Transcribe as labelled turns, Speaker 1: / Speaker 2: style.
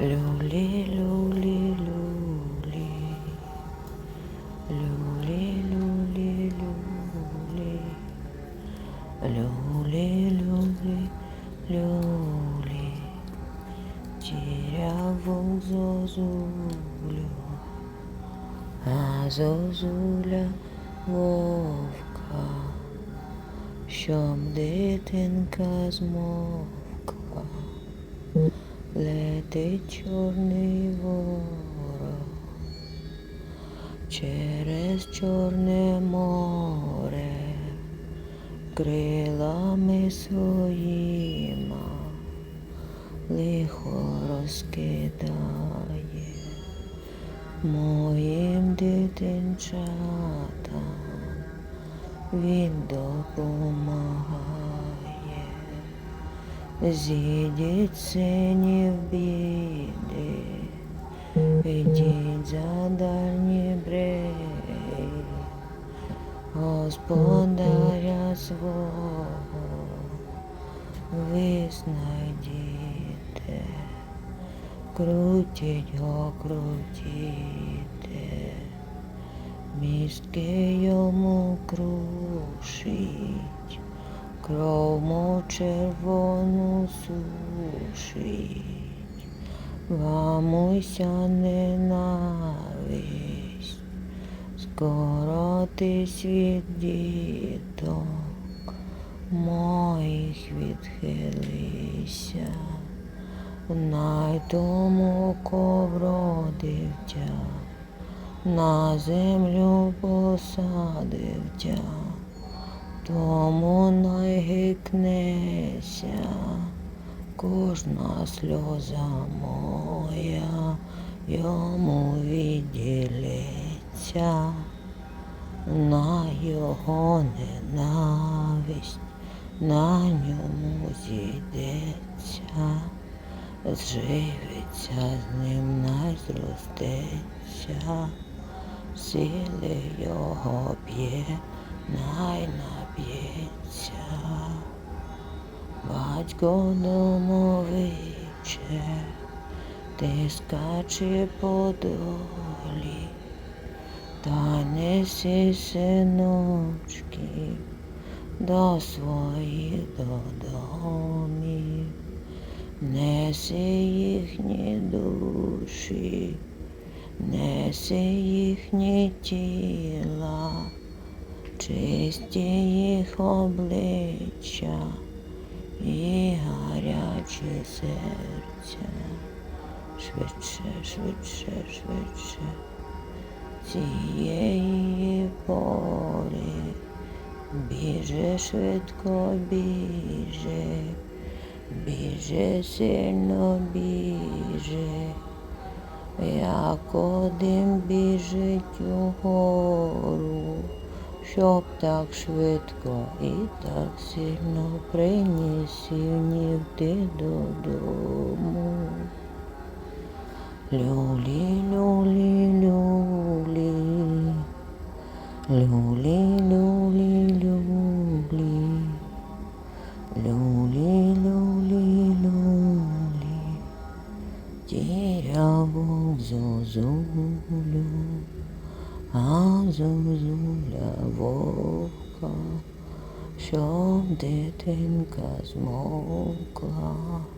Speaker 1: Люлі, люлі, люлі. Люлі, люлі, люлі. Люлі, люлі, люлі. Тіряву зозулю. А зозуля вовка, щоб дитинка змовкла. Летить чорний ворог через чорне море, крилами своїма лихо розкидає моїм дитинчатам він допомагає. Зійдіть синів біди, ідіть за дальні бреги, господаря свого ви знайдіте, крутіть його, крутіте, містки йому крушіть кров му червону сушить, вам уся ненависть, скоро ти світ діток моїх відхилися, най тому ковродив тя, на землю посадив тя тому найгикнеся кожна сльоза моя йому відділиться, на його ненависть, на ньому зійдеться, зживиться з ним найзростеться, сили його п'є най батько домовиче, ти скаче по долі, та неси синочки до своїх додомів, неси їхні душі, неси їхні тіла чисті їх обличчя і гарячі серця. Швидше, швидше, швидше цієї пори біже швидко біже, біже сильно біже, як один біжить угору щоб так швидко і так сильно приніс ти додому. Люлі, люлі, люлі, люлі, люлі, люлі, люлі, люлі, люлі, тіряву зозулю Azumulavka, Shom Ditinka Smoka.